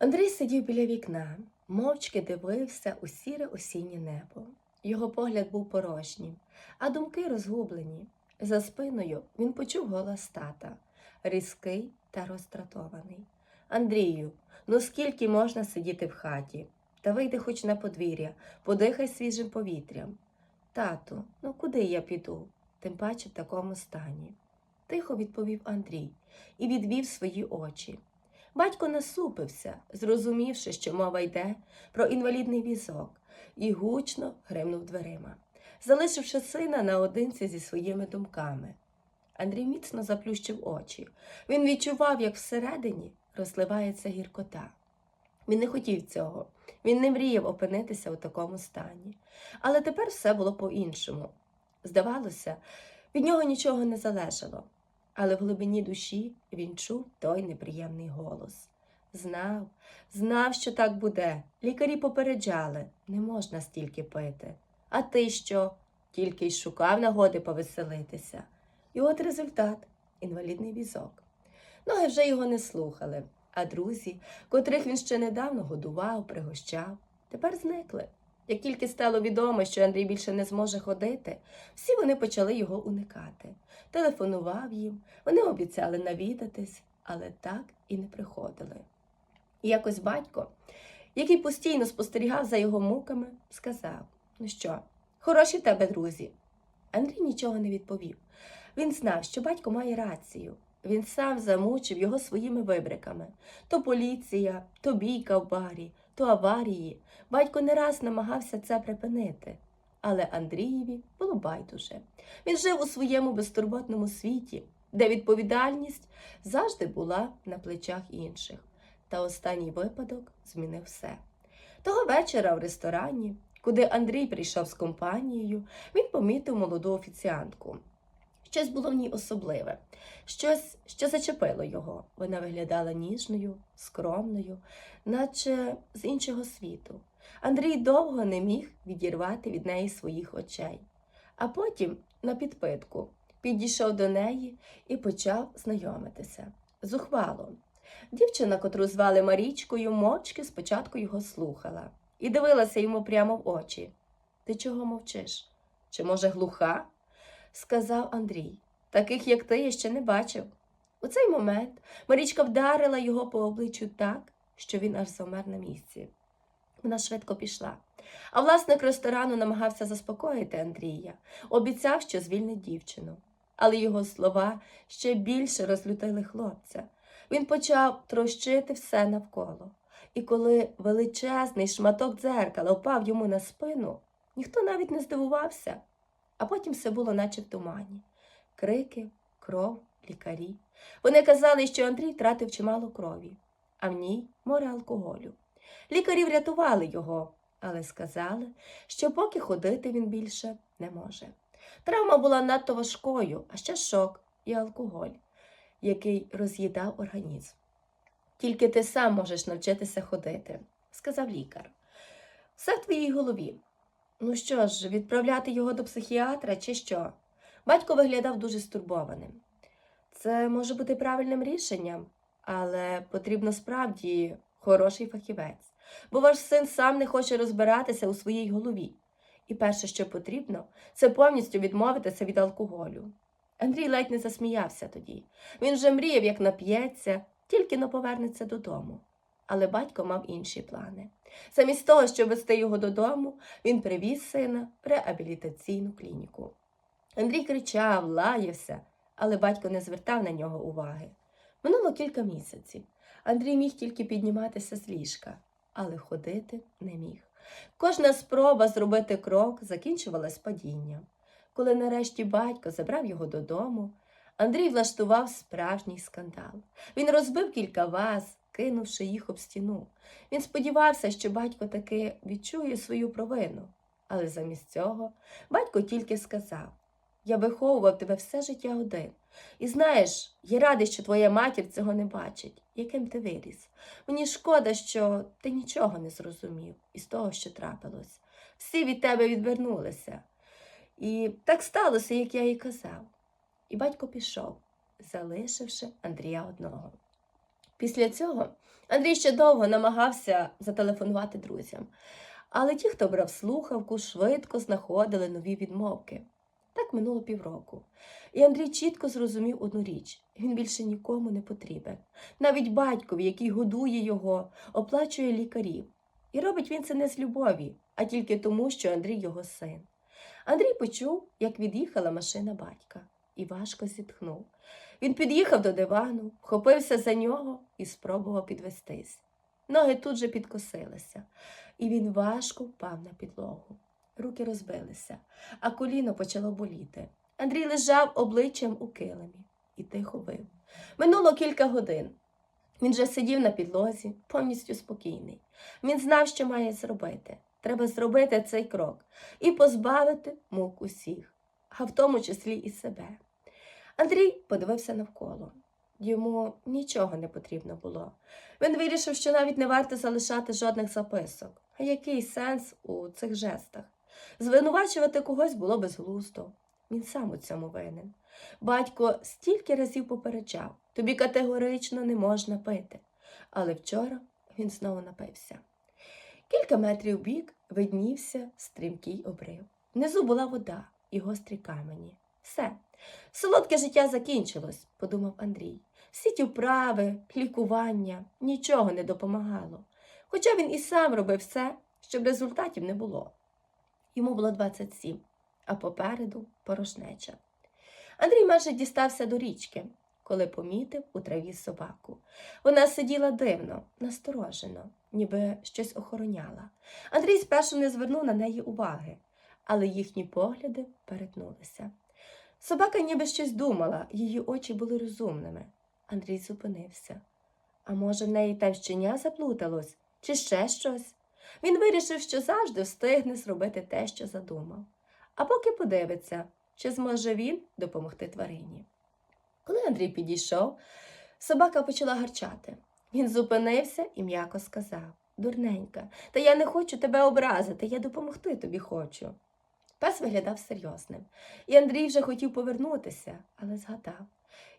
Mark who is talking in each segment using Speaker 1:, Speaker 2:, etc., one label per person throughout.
Speaker 1: Андрій сидів біля вікна, мовчки дивився у сіре осіннє небо. Його погляд був порожнім, а думки розгублені. За спиною він почув голос тата, різкий та роздратований. Андрію, ну скільки можна сидіти в хаті? Та вийди хоч на подвір'я, подихай свіжим повітрям. Тату, ну куди я піду? Тим паче в такому стані. Тихо відповів Андрій і відвів свої очі. Батько насупився, зрозумівши, що мова йде про інвалідний візок, і гучно гримнув дверима, залишивши сина наодинці зі своїми думками. Андрій міцно заплющив очі. Він відчував, як всередині розливається гіркота. Він не хотів цього, він не мріяв опинитися у такому стані. Але тепер все було по-іншому. Здавалося, від нього нічого не залежало, але в глибині душі він чув той неприємний голос. Знав, знав, що так буде. Лікарі попереджали, не можна стільки пити. А ти що? Тільки й шукав нагоди повеселитися. І от результат інвалідний візок. Ноги вже його не слухали, а друзі, котрих він ще недавно годував, пригощав, тепер зникли. Як тільки стало відомо, що Андрій більше не зможе ходити, всі вони почали його уникати. Телефонував їм, вони обіцяли навідатись, але так і не приходили. І якось батько, який постійно спостерігав за його муками, сказав: Ну що, хороші тебе друзі. Андрій нічого не відповів. Він знав, що батько має рацію. Він сам замучив його своїми вибриками то поліція, то бійка в барі, то аварії. Батько не раз намагався це припинити. Але Андрієві було байдуже. Він жив у своєму безтурботному світі, де відповідальність завжди була на плечах інших. Та останній випадок змінив все. Того вечора в ресторані, куди Андрій прийшов з компанією, він помітив молоду офіціантку. Щось було в ній особливе, щось, що зачепило його. Вона виглядала ніжною, скромною, наче з іншого світу. Андрій довго не міг відірвати від неї своїх очей, а потім, на підпитку, підійшов до неї і почав знайомитися. Зухвало. Дівчина, котру звали Марічкою, мовчки спочатку його слухала і дивилася йому прямо в очі. Ти чого мовчиш? Чи, може, глуха? Сказав Андрій. Таких, як ти, я ще не бачив. У цей момент Марічка вдарила його по обличчю так, що він аж завмер на місці. Вона швидко пішла. А власник ресторану намагався заспокоїти Андрія, обіцяв, що звільнить дівчину. Але його слова ще більше розлютили хлопця. Він почав трощити все навколо. І коли величезний шматок дзеркала впав йому на спину, ніхто навіть не здивувався, а потім все було наче в тумані. Крики, кров, лікарі. Вони казали, що Андрій тратив чимало крові, а в ній море алкоголю. Лікарі врятували його, але сказали, що поки ходити він більше не може. Травма була надто важкою, а ще шок і алкоголь, який роз'їдав організм. Тільки ти сам можеш навчитися ходити, сказав лікар. Все в твоїй голові. Ну що ж, відправляти його до психіатра чи що? Батько виглядав дуже стурбованим. Це може бути правильним рішенням, але потрібно справді хороший фахівець, бо ваш син сам не хоче розбиратися у своїй голові. І перше, що потрібно, це повністю відмовитися від алкоголю. Андрій ледь не засміявся тоді. Він вже мріяв, як нап'ється, тільки но повернеться додому. Але батько мав інші плани. Замість того, щоб вести його додому, він привіз сина в реабілітаційну клініку. Андрій кричав, лаявся, але батько не звертав на нього уваги. Минуло кілька місяців. Андрій міг тільки підніматися з ліжка, але ходити не міг. Кожна спроба зробити крок закінчувалась падінням. Коли нарешті батько забрав його додому, Андрій влаштував справжній скандал. Він розбив кілька ваз, кинувши їх об стіну. Він сподівався, що батько таки відчує свою провину. Але замість цього батько тільки сказав: Я виховував тебе все життя один. І знаєш, я радий, що твоя матір цього не бачить, яким ти виріс. Мені шкода, що ти нічого не зрозумів із того, що трапилось. Всі від тебе відвернулися. І так сталося, як я і казав. І батько пішов, залишивши Андрія одного. Після цього Андрій ще довго намагався зателефонувати друзям, але ті, хто брав слухавку, швидко знаходили нові відмовки. Так минуло півроку. І Андрій чітко зрозумів одну річ: він більше нікому не потрібен. Навіть батькові, який годує його, оплачує лікарів. І робить він це не з любові, а тільки тому, що Андрій його син. Андрій почув, як від'їхала машина батька, і важко зітхнув. Він під'їхав до дивану, вхопився за нього і спробував підвестись. Ноги тут же підкосилися, і він важко впав на підлогу. Руки розбилися, а коліно почало боліти. Андрій лежав обличчям у килимі і тихо вив. Минуло кілька годин. Він же сидів на підлозі, повністю спокійний. Він знав, що має зробити. Треба зробити цей крок і позбавити мук усіх, а в тому числі і себе. Андрій подивився навколо. Йому нічого не потрібно було. Він вирішив, що навіть не варто залишати жодних записок. А який сенс у цих жестах? Звинувачувати когось було безглуздо. Він сам у цьому винен. Батько стільки разів попереджав тобі категорично не можна пити. Але вчора він знову напився. Кілька метрів бік виднівся стрімкий обрив. Внизу була вода і гострі камені. Все, солодке життя закінчилось, подумав Андрій. Всі ті вправи, лікування нічого не допомагало. Хоча він і сам робив все, щоб результатів не було. Йому було 27, а попереду порожнеча. Андрій майже дістався до річки, коли помітив у траві собаку. Вона сиділа дивно, насторожено, ніби щось охороняла. Андрій спершу не звернув на неї уваги, але їхні погляди перетнулися. Собака ніби щось думала, її очі були розумними. Андрій зупинився. А може, в неї та вщеня заплуталось, чи ще щось? Він вирішив, що завжди встигне зробити те, що задумав. А поки подивиться, чи зможе він допомогти тварині. Коли Андрій підійшов, собака почала гарчати. Він зупинився і м'яко сказав Дурненька, та я не хочу тебе образити, я допомогти тобі хочу. Пес виглядав серйозним, і Андрій вже хотів повернутися, але згадав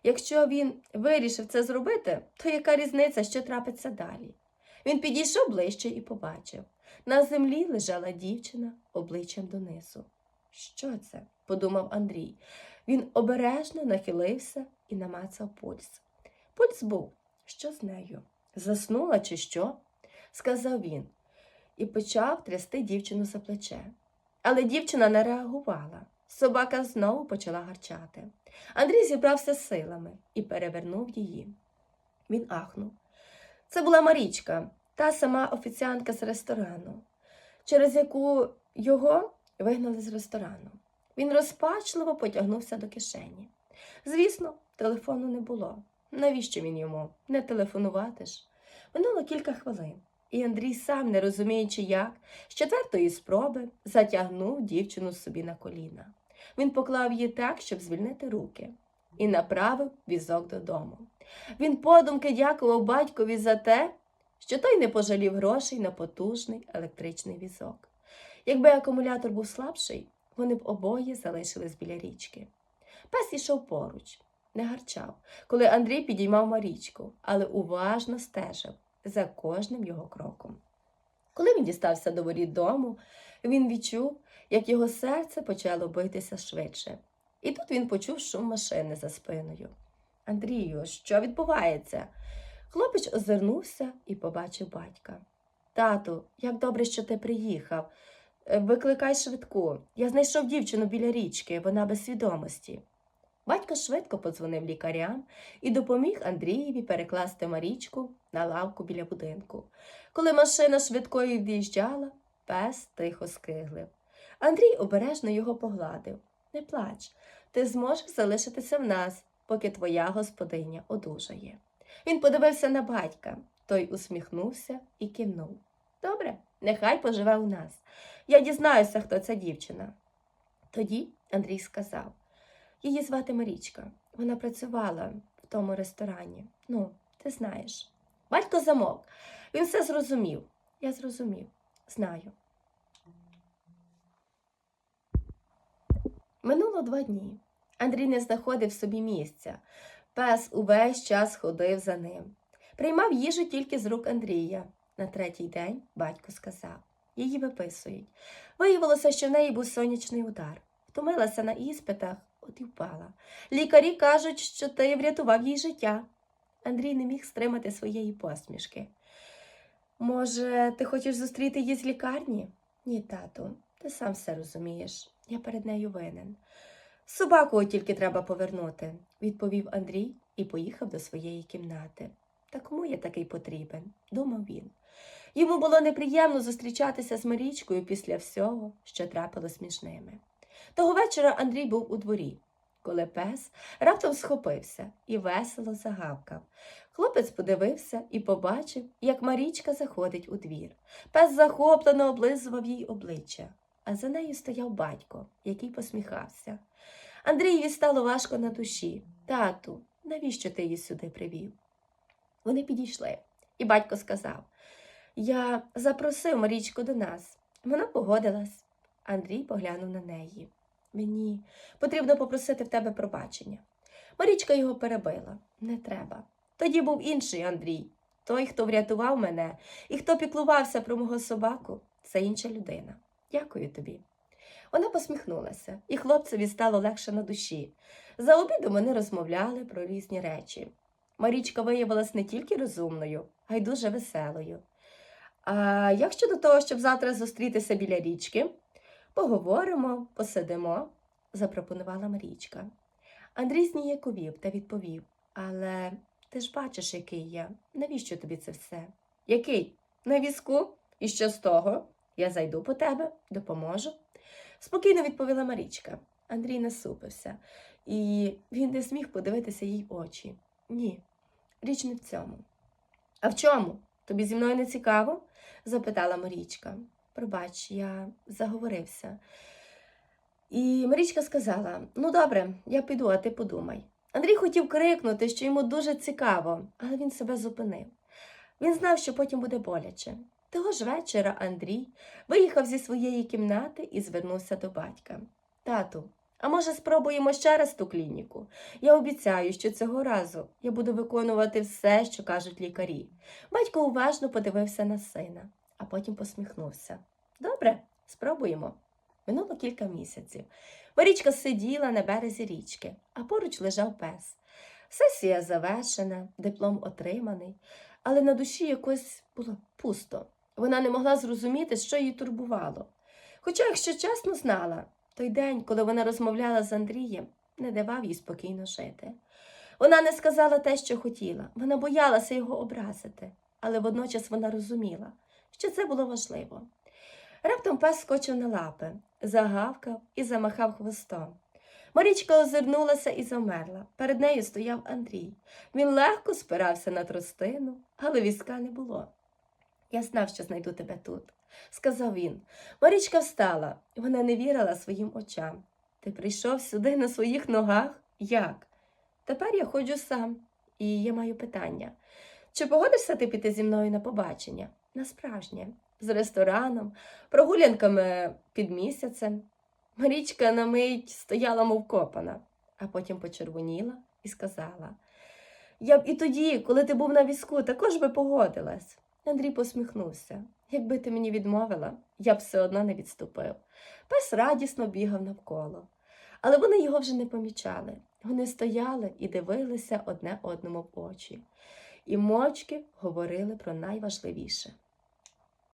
Speaker 1: якщо він вирішив це зробити, то яка різниця, що трапиться далі? Він підійшов ближче і побачив на землі лежала дівчина обличчям донизу. Що це? подумав Андрій. Він обережно нахилився і намацав пульс. Пульс був. Що з нею? Заснула чи що? сказав він і почав трясти дівчину за плече. Але дівчина не реагувала. Собака знову почала гарчати. Андрій зібрався силами і перевернув її. Він ахнув. Це була Марічка, та сама офіціантка з ресторану, через яку його вигнали з ресторану. Він розпачливо потягнувся до кишені. Звісно, телефону не було. Навіщо він йому? Не телефонувати ж? Минуло кілька хвилин, і Андрій, сам, не розуміючи як, з четвертої спроби затягнув дівчину собі на коліна. Він поклав її так, щоб звільнити руки, і направив візок додому. Він подумки дякував батькові за те, що той не пожалів грошей на потужний електричний візок. Якби акумулятор був слабший, вони б обоє залишились біля річки. Пес ішов поруч, не гарчав, коли Андрій підіймав Марічку, але уважно стежив за кожним його кроком. Коли він дістався до воріт дому, він відчув, як його серце почало битися швидше. І тут він почув шум машини за спиною. Андрію, що відбувається? Хлопець озирнувся і побачив батька. Тату, як добре, що ти приїхав. Е, Викликай швидку. Я знайшов дівчину біля річки, вона без свідомості. Батько швидко подзвонив лікарям і допоміг Андрієві перекласти Марічку на лавку біля будинку. Коли машина швидкою в'їжджала, пес тихо скиглив. Андрій обережно його погладив. Не плач, ти зможеш залишитися в нас, поки твоя господиня одужає. Він подивився на батька, той усміхнувся і кивнув. Добре, нехай поживе у нас. Я дізнаюся, хто ця дівчина. Тоді Андрій сказав її звати Марічка. Вона працювала в тому ресторані. Ну, ти знаєш. Батько замовк. Він все зрозумів. Я зрозумів, знаю. Минуло два дні. Андрій не знаходив собі місця. Пес увесь час ходив за ним. Приймав їжу тільки з рук Андрія. На третій день батько сказав її виписують. Виявилося, що в неї був сонячний удар. Втомилася на іспитах, от і впала. Лікарі кажуть, що ти врятував їй життя. Андрій не міг стримати своєї посмішки. Може, ти хочеш зустріти її з лікарні? Ні, тату, ти сам все розумієш. Я перед нею винен. Собаку тільки треба повернути, відповів Андрій і поїхав до своєї кімнати. Та кому я такий потрібен? думав він. Йому було неприємно зустрічатися з Марічкою після всього, що трапилось між ними. Того вечора Андрій був у дворі, коли пес раптом схопився і весело загавкав. Хлопець подивився і побачив, як Марічка заходить у двір. Пес захоплено облизував їй обличчя, а за нею стояв батько, який посміхався. Андрієві стало важко на душі. Тату, навіщо ти її сюди привів? Вони підійшли, і батько сказав Я запросив Марічку до нас. Вона погодилась. Андрій поглянув на неї. Мені потрібно попросити в тебе пробачення. Марічка його перебила. Не треба. Тоді був інший Андрій. Той, хто врятував мене і хто піклувався про мого собаку, це інша людина. Дякую тобі. Вона посміхнулася, і хлопцеві стало легше на душі. За обідом вони розмовляли про різні речі. Марічка виявилась не тільки розумною, а й дуже веселою. А як щодо того, щоб завтра зустрітися біля річки? Поговоримо, посидимо, запропонувала Марічка. Андрій зніяковів та відповів Але ти ж бачиш, який я. Навіщо тобі це все? Який? На візку? І що з того? Я зайду по тебе, допоможу. Спокійно відповіла Марічка. Андрій насупився, і він не зміг подивитися їй очі. Ні, річ не в цьому. А в чому? Тобі зі мною не цікаво? запитала Марічка. Пробач, я заговорився. І Марічка сказала: Ну, добре, я піду, а ти подумай. Андрій хотів крикнути, що йому дуже цікаво, але він себе зупинив. Він знав, що потім буде боляче. Того ж вечора Андрій виїхав зі своєї кімнати і звернувся до батька. Тату, а може, спробуємо ще раз ту клініку? Я обіцяю, що цього разу я буду виконувати все, що кажуть лікарі. Батько уважно подивився на сина, а потім посміхнувся. Добре, спробуємо. Минуло кілька місяців. Марічка сиділа на березі річки, а поруч лежав пес. Сесія завершена, диплом отриманий, але на душі якось було пусто. Вона не могла зрозуміти, що її турбувало. Хоча, якщо чесно знала, той день, коли вона розмовляла з Андрієм, не давав їй спокійно жити. Вона не сказала те, що хотіла, вона боялася його образити, але водночас вона розуміла, що це було важливо. Раптом пес скочив на лапи, загавкав і замахав хвостом. Марічка озирнулася і замерла. Перед нею стояв Андрій. Він легко спирався на тростину, але візка не було. Я знав, що знайду тебе тут, сказав він. Марічка встала, вона не вірила своїм очам. Ти прийшов сюди на своїх ногах? Як? Тепер я ходжу сам, і я маю питання. Чи погодишся ти піти зі мною на побачення? На справжнє, з рестораном, прогулянками під місяцем. Марічка на мить стояла, мов копана, а потім почервоніла і сказала: Я б і тоді, коли ти був на візку, також би погодилась. Андрій посміхнувся. Якби ти мені відмовила, я б все одно не відступив. Пес радісно бігав навколо. Але вони його вже не помічали. Вони стояли і дивилися одне одному в очі, і мовчки говорили про найважливіше.